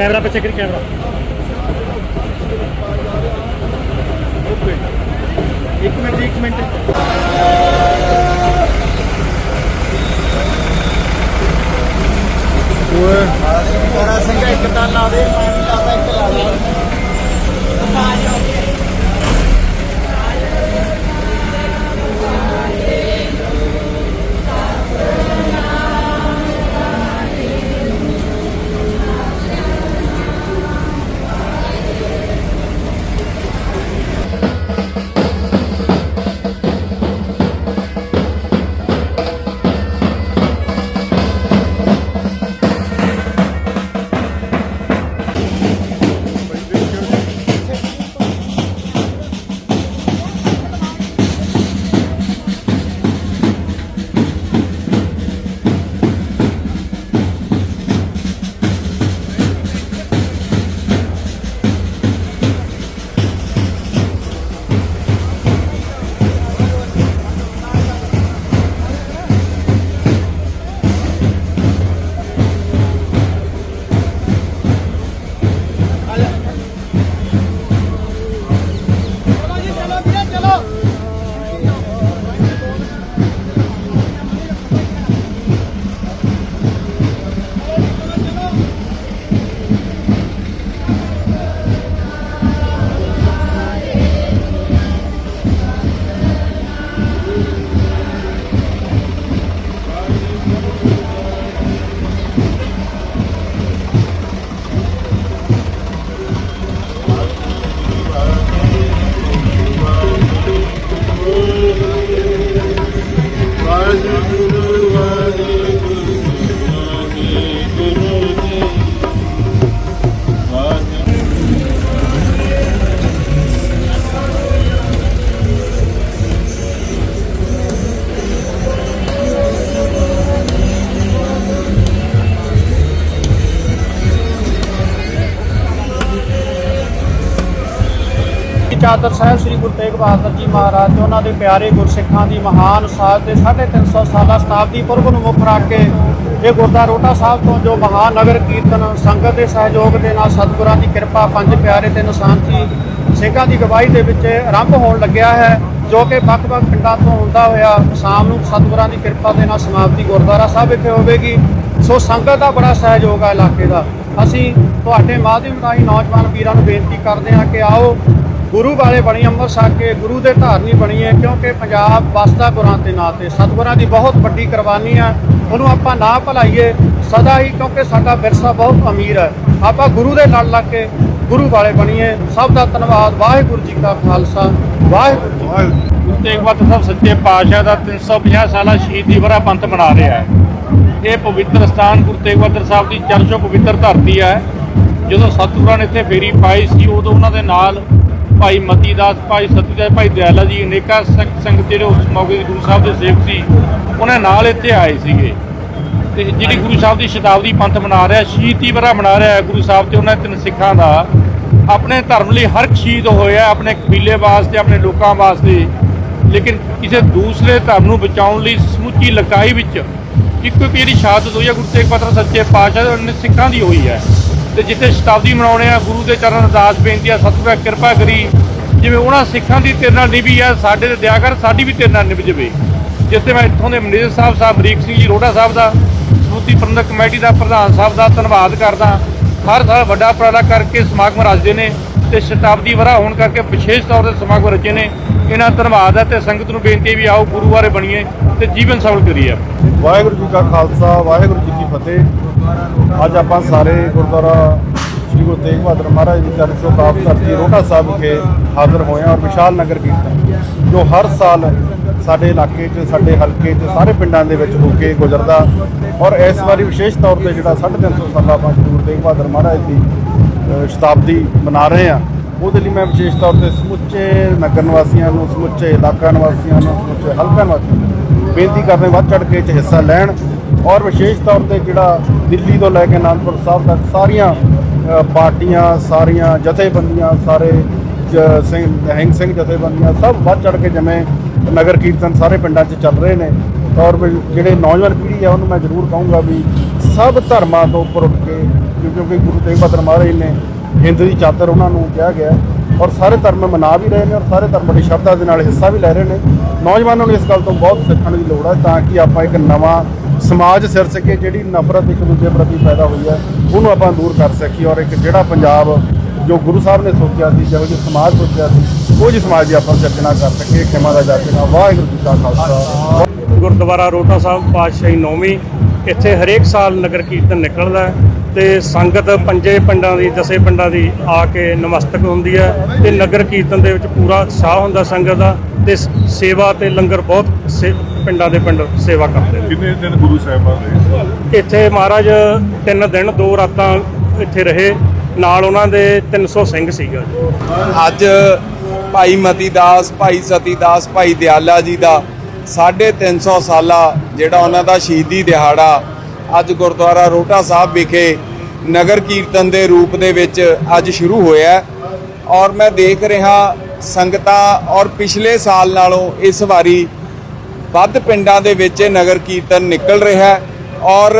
Camera ਪਿੱਛੇ ਕਰੀ camera. ਇੱਕ ਮਿੰਟ ਇੱਕ ਮਿੰਟ। ਓਏ। ਬੜਾ ਸਿੰਘਾ ਇੱਕ ਤਾਂ ਲਾ ਦੇ ਮੈਂ ਵੀ ਲਾਦਾ ਇੱਕ ਲਾ ਦੇ ਚਾਦਰ ਸਾਹਿਬ ਸ੍ਰੀ ਗੁਰੂ ਤੇਗ ਬਹਾਦਰ ਜੀ ਮਹਾਰਾਜ ਤੇ ਉਹਨਾਂ ਦੇ ਪਿਆਰੇ ਗੁਰਸਿੱਖਾਂ ਦੀ ਮਹਾਨ ਸਾਧ ਦੇ 350 ਸਾਲਾ ਸ਼ਤਾਬਦੀ ਪੁਰਬ ਨੂੰ ਮੁੱਖ ਰੱਖ ਕੇ ਇਹ ਗੁਰਦਾ ਸਾਹਿਬ ਤੋਂ ਜੋ ਮਹਾਨ ਨਗਰ ਕੀਰਤਨ ਸੰਗਤ ਦੇ ਸਹਿਯੋਗ ਦੇ ਨਾਲ ਸਤਿਗੁਰਾਂ ਦੀ ਕਿਰਪਾ, ਪੰਜ ਪਿਆਰੇ ਤੇ ਨਿਸ਼ਾਨਚੀ ਸਿੰਘਾਂ ਦੀ ਗਵਾਹੀ ਦੇ ਵਿੱਚ ਆਰੰਭ ਹੋਣ ਲੱਗਿਆ ਹੈ, ਜੋ ਕਿ ਵੱਖ-ਵੱਖ ਪਿੰਡਾਂ ਤੋਂ ਹੁੰਦਾ ਹੋਇਆ ਸ਼ਾਮ ਨੂੰ ਸਤਿਗੁਰਾਂ ਦੀ ਕਿਰਪਾ ਦੇ ਨਾਲ ਸਮਾਪਤੀ ਗੁਰਦੁਆਰਾ ਸਾਹਿਬ ਵਿਖੇ ਹੋਵੇਗੀ। ਸੋ ਸੰਗਤ ਦਾ ਬੜਾ ਸਹਿਯੋਗ ਹੈ ਇਲਾਕੇ ਦਾ। ਅਸੀਂ ਤੁਹਾਡੇ ਮਾਧਿਅਮ ਰਾਹੀਂ ਨੌਜਵਾਨ ਵੀਰਾਂ ਨੂੰ ਬੇਨਤੀ ਕਰਦੇ ਹਾਂ ਕਿ ਆਓ ਗੁਰੂ ਵਾਲੇ ਬਣੀ ਅੰਮ੍ਰਿਤਸਰ ਕੇ ਗੁਰੂ ਦੇ ਧਾਰਨੀ ਬਣੀਏ ਕਿਉਂਕਿ ਪੰਜਾਬ ਵਸਦਾ ਗੁਰਾਂ ਦੇ ਨਾਂ ਤੇ। ਸਤਿਗੁਰਾਂ ਦੀ ਬਹੁਤ ਵੱਡੀ ਕੁਰਬਾਨੀ ਆ। ਉਹਨੂੰ ਆਪਾਂ ਨਾ ਭੁਲਾਈਏ, ਸਦਾ ਹੀ, ਕਿਉਂਕਿ ਸਾਡਾ ਵਿਰਸਾ ਬਹੁਤ ਅਮੀਰ ਹੈ। ਆਪਾਂ ਗੁਰੂ ਦੇ ਨਾਲ ਲੱਗ ਕੇ ਗੁਰੂ ਵਾਲੇ ਬਣੀਏ। ਸਭ ਦਾ ਧੰਨਵਾਦ। ਵਾਹਿਗੁਰੂ ਜੀ ਕਾ ਖਾਲਸਾ। ਵਾਹਿਗੁਰੂ ਜੀ ਕੀ ਗੁਰੂ ਤੇਗ ਬਹਾਦਰ ਸਾਹਿਬ ਸੱਚੇ ਪਾਤਸ਼ਾਹ ਦਾ 350 ਸਾਲਾ ਸ਼ਹੀਦੀ ਵਰਾ ਪੰਥ ਮਨਾ ਰਿਹਾ ਹੈ। ਇਹ ਪਵਿੱਤਰ ਸਥਾਨ ਗੁਰੂ ਤੇਗ ਬਹਾਦਰ ਸਾਹਿਬ ਦੀ ਚਰਚੋ ਪਵਿੱਤਰ ਧਰਤੀ ਹੈ। ਜਦੋਂ ਸਤਿਗੁਰਾਂ ਨੇ ਇੱਥੇ ਫੇਰੀ ਪਾਈ ਸੀ, ਉਦੋਂ ਉਹਨਾਂ ਦੇ ਨਾਲ ਭਾਈ ਮਤੀ ਦਾਸ, ਭਾਈ ਸਤਿਗੁਰ ਭਾਈ ਦਿਆਲਾ ਜੀ ਅਨੇਕਾਂ ਸੰਗ- ਸੰਗਤ ਜਿਹੜੇ ਉਸ ਮੌਕੇ ਦੇ ਗੁਰੂ ਸਾਹਿਬ ਦੇ ਸੇਵਕ ਸੀ, ਉਹਨਾਂ ਨਾਲ ਇੱਥੇ ਆਏ ਸੀਗੇ। ਤੇ ਜਿਹੜੀ ਗੁਰੂ ਸਾਹਿਬ ਦੀ ਸ਼ਤਾਬਦੀ ਪੰਥ ਮਨਾ ਰਿਹਾ, ਸ਼ਹੀਦੀ ਵਰਾ ਮਨਾ ਰਿਹਾ ਗੁਰੂ ਸਾਹਿਬ ਤੇ ਉਹਨਾਂ ਤਿੰਨ ਸਿੱਖਾਂ ਦਾ, ਆਪਣੇ ਧਰਮ ਲਈ ਹਰ ਇੱਕ ਸ਼ਹੀਦ ਹੋਇਆ ਆਪਣੇ ਕਬੀਲੇ ਵਾਸਤੇ, ਆਪਣੇ ਲੋਕਾਂ ਵਾਸਤੇ। ਲੇਕਿਨ ਕਿਸੇ ਦੂਸਰੇ ਧਰਮ ਨੂੰ ਬਚਾਉਣ ਲਈ ਸਮੁੱਚੀ ਲਕਾਈ ਵਿੱਚ ਇੱਕੋ ਇੱਕ ਜਿਹੜੀ ਸ਼ਹਾਦਤ ਹੋਈ ਹੈ, ਗੁਰੂ ਤੇਗ ਬਹਾਦਰ ਸੱਚੇ ਪਾਤਸ਼ਾਹ ਦੇ, ਉਹਨੇ ਸਿੱਖਾਂ ਦੀ ਹੋਈ ਹੈ। ਤੇ ਜਿੱਥੇ ਸ਼ਤਾਬਦੀ ਮਨਾਉਣੇ ਆ, ਗੁਰੂ ਦੇ ਚਰਨ ਅਰਦਾਸ, ਬੇਨਤੀ ਆ, ਸਤਿਗੁਰਾਂ ਕਿਰਪਾ ਕਰੀ। ਜਿਵੇਂ ਉਹਨਾਂ ਸਿੱਖਾਂ ਦੀ ਤੇਰੇ ਨਾਲ ਨਿਭੀ ਆ, ਸਾਡੇ ਤੇ ਦਇਆ ਕਰ, ਸਾਡੀ ਵੀ ਤੇਰੇ ਨਾਲ ਨਿਭ ਜਵੇ। ਜਿੱਥੇ ਮੈਂ ਇੱਥੋਂ ਦੇ ਮੈਨੇਜਰ ਸਾਹਿਬ ਸਾਹਿਬ ਅਮਰੀਕ ਸਿੰਘ ਜੀ ਰੋੜਾ ਸਾਹਿਬ ਦਾ ਸਮੂਤੀ ਪ੍ਰਬੰਧਕ ਕਮੇਟੀ ਦਾ ਪ੍ਰਧਾਨ ਸਾਹਿਬ ਦਾ ਧੰਨਵਾਦ ਕਰਦਾ। ਹਰ ਸਾਲ ਵੱਡਾ ਉਪਰਾਲਾ ਕਰਕੇ ਸਮਾਗਮ ਰਚਦੇ ਨੇ ਤੇ ਸ਼ਤਾਬਦੀ ਵਰਾ ਹੋਣ ਕਰਕੇ ਵਿਸ਼ੇਸ਼ ਤੌਰ ਤੇ ਸਮਾਗਮ ਰਚੇ ਨੇ। ਇਹਨਾਂ ਧੰਨਵਾਦ ਹੈ ਤੇ ਸੰਗਤ ਨੂੰ ਬੇਨਤੀ ਹੈ ਵੀ ਆਓ ਗੁਰੂ ਬਾਰੇ ਬਣੀਏ ਤੇ ਜੀਵਨ ਸਫਲ ਕਰੀਏ। ਵਾਹਿਗੁਰੂ ਜੀ ਕਾ ਖਾਲਸਾ, ਵਾਹਿਗੁਰੂ ਜੀ ਫਤਿਹ। ਅੱਜ ਆਪਾਂ ਸਾਰੇ ਗੁਰਦੁਆਰਾ ਸ੍ਰੀ ਗੁਰੂ ਤੇਗ ਬਹਾਦਰ ਮਹਾਰਾਜ ਦੀ ਚਰਨ ਛੋਹ ਪ੍ਰਾਪਤ ਧਰਤੀ ਰੋਟਾ ਸਾਹਿਬ ਵਿਖੇ ਹਾਜ਼ਰ ਹੋਏ ਹਾਂ ਔਰ ਵਿਸ਼ਾਲ ਨਗਰ ਕੀਰਤਨ, ਜੋ ਹਰ ਸਾਲ ਸਾਡੇ ਇਲਾਕੇ 'ਚ, ਸਾਡੇ ਹਲਕੇ 'ਚ, ਸਾਰੇ ਪਿੰਡਾਂ ਦੇ ਵਿੱਚ ਹੋ ਕੇ ਗੁਜ਼ਰਦਾ। ਔਰ ਇਸ ਵਾਰੀ ਵਿਸ਼ੇਸ਼ ਤੌਰ ਤੇ ਜਿਹੜਾ 350 ਸਾਲਾ ਆਪਾਂ ਸ੍ਰੀ ਗੁਰੂ ਤੇਗ ਬਹਾਦਰ ਮਹਾਰਾਜ ਦੀ ਸ਼ਤਾਬਦੀ ਮਨਾ ਰਹੇ ਹਾਂ, ਉਹਦੇ ਲਈ ਮੈਂ ਵਿਸ਼ੇਸ਼ ਤੌਰ ਤੇ ਸਮੁੱਚੇ ਨਗਰ ਨਿਵਾਸੀਆਂ ਨੂੰ, ਸਮੁੱਚੇ ਇਲਾਕਾ ਨਿਵਾਸੀਆਂ ਨੂੰ, ਸਮੁੱਚੇ ਹਲਕਾ ਨਿਵਾਸੀਆਂ ਨੂੰ ਬੇਨਤੀ ਕਰਦੇ ਵੱਧ ਚੜ ਕੇ 'ਚ ਹਿੱਸਾ ਲੈਣ। ਔਰ ਵਿਸ਼ੇਸ਼ ਤੌਰ ਤੇ ਜਿਹੜਾ ਦਿੱਲੀ ਤੋਂ ਲੈ ਕੇ ਅਨੰਦਪੁਰ ਸਾਹਿਬ ਤੱਕ ਸਾਰੀਆਂ ਪਾਰਟੀਆਂ, ਸਾਰੀਆਂ ਜਥੇਬੰਦੀਆਂ, ਸਾਰੇ ਜ- ਸਿੰਘ ਨਿਹੰਗ ਸਿੰਘ ਜਥੇਬੰਦੀਆਂ ਸਭ ਵੱਧ ਚੜ ਕੇ ਜਿਵੇਂ ਨਗਰ ਕੀਰਤਨ ਸਾਰੇ ਪਿੰਡਾਂ 'ਚ ਚੱਲ ਰਹੇ ਨੇ। ਔਰ ਜਿਹੜੇ ਨੌਜਵਾਨ ਪੀੜ੍ਹੀ ਆ, ਉਹਨੂੰ ਮੈਂ ਜ਼ਰੂਰ ਕਹੂੰਗਾ ਵੀ ਸਭ ਧਰਮਾਂ ਤੋਂ ਉੱਪਰ ਉੱਠ ਕੇ, ਕਿਉਂਕਿ ਗੁਰੂ ਤੇਗ ਬਹਾਦਰ ਮਹਾਰਾਜ ਨੇ ਹਿੰਦ ਦੀ ਚਾਦਰ ਉਹਨਾਂ ਨੂੰ ਕਿਹਾ ਗਿਆ। ਔਰ ਸਾਰੇ ਧਰਮ ਮਨਾ ਵੀ ਰਹੇ ਨੇ ਔਰ ਸਾਰੇ ਧਰਮ ਦੀ ਸ਼ਰਧਾ ਦੇ ਨਾਲ ਹਿੱਸਾ ਵੀ ਲੈ ਰਹੇ ਨੇ। ਨੌਜਵਾਨਾਂ ਨੂੰ ਇਸ ਗੱਲ ਤੋਂ ਬਹੁਤ ਸਿੱਖਣ ਦੀ ਲੋੜ ਹੈ ਤਾਂ ਕਿ ਆਪਾਂ ਇੱਕ ਨਵਾਂ ਸਮਾਜ ਸਿਰ ਸਕੇ ਜਿਹੜੀ ਨਫ਼ਰਤ ਇੱਕ ਦੂਜੇ ਪ੍ਰਤੀ ਪੈਦਾ ਹੋਈ ਹੈ, ਉਹਨੂੰ ਆਪਾਂ ਦੂਰ ਕਰ ਸਕੀਏ ਔਰ ਇੱਕ ਜਿਹੜਾ ਪੰਜਾਬ ਜੋ ਗੁਰੂ ਸਾਹਿਬ ਨੇ ਸੋਚਿਆ ਸੀ, ਜਿਹੋ ਜਿਹਾ ਸਮਾਜ ਸੋਚਿਆ ਸੀ, ਉਹ ਜਿਹੀ ਸਮਾਜ ਦੀ ਆਪਾਂ ਸਿਰਜਣਾ ਕਰ ਸਕੀਏ ਖਿਮਾ ਦਾ ਜਾਚਨਾ ਵਾਹਿਗੁਰੂ ਜੀ ਕਾ ਖਾਲਸਾ। ਗੁਰਦੁਆਰਾ ਰੋਟਾ ਸਾਹਿਬ, ਪਾਤਸ਼ਾਹੀ ਨੌਵੀਂ, ਇੱਥੇ ਹਰੇਕ ਸਾਲ ਨਗਰ ਕੀਰਤਨ ਨਿਕਲਦਾ ਹੈ ਤੇ ਸੰਗਤ ਪੰਜੇ ਪਿੰਡਾਂ ਦੀ, ਦਸੇ ਪਿੰਡਾਂ ਦੀ ਆ ਕੇ ਨਮਸਤਕ ਹੁੰਦੀ ਹੈ ਤੇ ਨਗਰ ਕੀਰਤਨ ਦੇ ਵਿੱਚ ਪੂਰਾ ਉਤਸ਼ਾਹ ਹੁੰਦਾ ਸੰਗਤ ਦਾ ਤੇ ਸੇਵਾ ਤੇ ਲੰਗਰ ਬਹੁਤ ਸੇ- ਪਿੰਡਾਂ ਦੇ ਪਿੰਡ ਸੇਵਾ ਕਰਦੇ ਨੇ। ਕਿੰਨੇ ਦਿਨ ਗੁਰੂ ਸਾਹਿਬਾਨ ਦੇ ਇੱਥੇ ਮਹਾਰਾਜ ਤਿੰਨ ਦਿਨ ਦੋ ਰਾਤਾਂ ਇੱਥੇ ਰਹੇ। ਨਾਲ ਉਹਨਾਂ ਦੇ 300 ਸਿੰਘ ਸੀਗਾ। ਅੱਜ ਭਾਈ ਮਤੀ ਦਾਸ ਭਾਈ ਸਤੀ ਦਾਸ ਭਾਈ ਦਿਆਲਾ ਜੀ ਦਾ 350 ਸਾਲਾ ਜਿਹੜਾ ਉਹਨਾਂ ਦਾ ਸ਼ਹੀਦੀ ਦਿਹਾੜਾ ਅੱਜ ਗੁਰਦੁਆਰਾ ਰੋਟਾ ਸਾਹਿਬ ਵਿਖੇ ਨਗਰ ਕੀਰਤਨ ਦੇ ਰੂਪ ਦੇ ਵਿੱਚ ਅੱਜ ਸ਼ੁਰੂ ਹੋਇਆ ਔਰ ਮੈਂ ਦੇਖ ਰਿਹਾ ਸੰਗਤਾਂ ਔਰ ਪਿਛਲੇ ਸਾਲ ਨਾਲੋਂ ਇਸ ਵਾਰੀ ਵੱਧ ਪਿੰਡਾਂ ਦੇ ਵਿੱਚ ਇਹ ਨਗਰ ਕੀਰਤਨ ਨਿਕਲ ਰਿਹਾ ਹੈ ਔਰ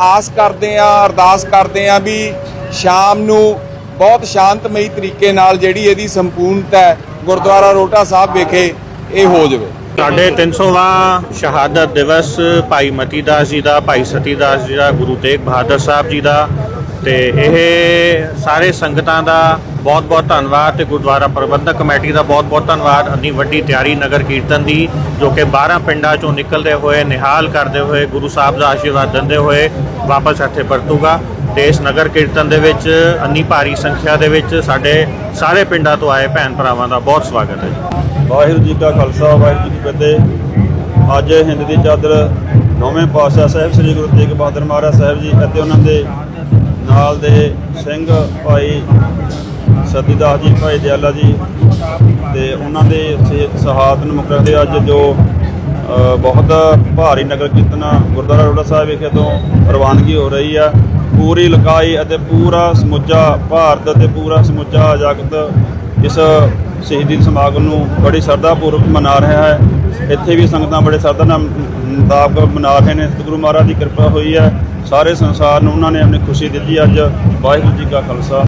ਆਸ ਕਰਦੇ ਆ ਅਰਦਾਸ ਕਰਦੇ ਆ ਵੀ ਸ਼ਾਮ ਨੂੰ ਬਹੁਤ ਸ਼ਾਂਤਮਈ ਤਰੀਕੇ ਨਾਲ ਜਿਹੜੀ ਇਹਦੀ ਸੰਪੂਰਨਤਾ ਹੈ, ਗੁਰਦੁਆਰਾ ਰੋਟਾ ਸਾਹਿਬ ਵਿਖੇ ਇਹ ਹੋ ਜਾਵੇ। ਸਾਡੇ 300ਵਾਂ ਸ਼ਹਾਦਤ ਦਿਵਸ ਭਾਈ ਮਤੀ ਦਾਸ ਜੀ ਦਾ, ਭਾਈ ਸਤੀ ਦਾਸ ਜੀ ਦਾ, ਗੁਰੂ ਤੇਗ ਬਹਾਦਰ ਸਾਹਿਬ ਜੀ ਦਾ ਤੇ ਇਹ ਸਾਰੇ ਸੰਗਤਾਂ ਦਾ ਬਹੁਤ-ਬਹੁਤ ਧੰਨਵਾਦ ਤੇ ਗੁਰਦੁਆਰਾ ਪ੍ਰਬੰਧਕ ਕਮੇਟੀ ਦਾ ਬਹੁਤ-ਬਹੁਤ ਧੰਨਵਾਦ। ਅੰਨੀ ਵੱਡੀ ਤਿਆਰੀ ਨਗਰ ਕੀਰਤਨ ਦੀ, ਜੋ ਕਿ 12 ਪਿੰਡਾਂ ਚੋਂ ਨਿਕਲਦੇ ਹੋਏ, ਨਿਹਾਲ ਕਰਦੇ ਹੋਏ, ਗੁਰੂ ਸਾਹਿਬ ਦਾ ਆਸ਼ੀਰਵਾਦ ਦਿੰਦੇ ਹੋਏ ਵਾਪਸ ਇੱਥੇ ਪਰਤੂਗਾ ਤੇ ਇਸ ਨਗਰ ਕੀਰਤਨ ਦੇ ਵਿੱਚ ਅੰਨੀ ਭਾਰੀ ਸੰਖਿਆ ਦੇ ਵਿੱਚ ਸਾਡੇ ਸਾਰੇ ਪਿੰਡਾਂ ਤੋਂ ਆਏ ਭੈਣ ਭਰਾਵਾਂ ਦਾ ਬਹੁਤ ਸਵਾਗਤ ਹੈ ਜੀ। ਵਾਹਿਗੁਰੂ ਜੀ ਕਾ ਖਾਲਸਾ, ਵਾਹਿਗੁਰੂ ਜੀ ਕੀ ਫਤਿਹ। ਅੱਜ ਹਿੰਦ ਦੀ ਚਾਦਰ ਨੌਵੇਂ ਪਾਤਸ਼ਾਹ ਸਾਹਿਬ ਸ੍ਰੀ ਗੁਰੂ ਤੇਗ ਬਹਾਦਰ ਮਹਾਰਾਜ ਸਾਹਿਬ ਜੀ ਅਤੇ ਉਹਨਾਂ ਦੇ ਨਾਲ ਦੇ ਸਿੰਘ ਭਾਈ ਸਤੀਦਾਸ ਜੀ, ਭਾਈ ਦਿਆਲਾ ਜੀ ਤੇ ਉਹਨਾਂ ਦੇ ਸ਼ਹਾਦਤ ਨੂੰ ਮੁਕਰ ਅੱਜ ਜੋ ਬਹੁਤ ਭਾਰੀ ਨਗਰ ਕੀਰਤਨ ਗੁਰਦੁਆਰਾ ਰੋੜਾ ਸਾਹਿਬ ਵਿਖੇ ਤੋਂ ਰਵਾਨਗੀ ਹੋ ਰਹੀ ਆ। ਪੂਰੀ ਲਕਾਈ ਅਤੇ ਪੂਰਾ ਸਮੁੱਚਾ ਭਾਰਤ ਅਤੇ ਪੂਰਾ ਸਮੁੱਚਾ ਜਗਤ ਇਸ ਸ਼ਹੀਦੀ ਸਮਾਗਮ ਨੂੰ ਬੜੀ ਸ਼ਰਧਾ ਪੂਰਵਕ ਮਨਾ ਰਿਹਾ ਹੈ। ਇੱਥੇ ਵੀ ਸੰਗਤਾਂ ਬੜੇ ਸ਼ਰਧਾ ਨਾਲ ਮੁਤਾਬਕ ਮਨਾ ਰਹੇ ਨੇ। ਤੇ ਗੁਰੂ ਮਹਾਰਾਜ ਦੀ ਕਿਰਪਾ ਹੋਈ ਹੈ। ਸਾਰੇ ਸੰਸਾਰ ਨੂੰ ਉਹਨਾਂ ਨੇ ਆਪਣੀ ਖੁਸ਼ੀ ਦਿੱਤੀ ਅੱਜ। ਵਾਹਿਗੁਰੂ ਜੀ ਕਾ ਖਾਲਸਾ।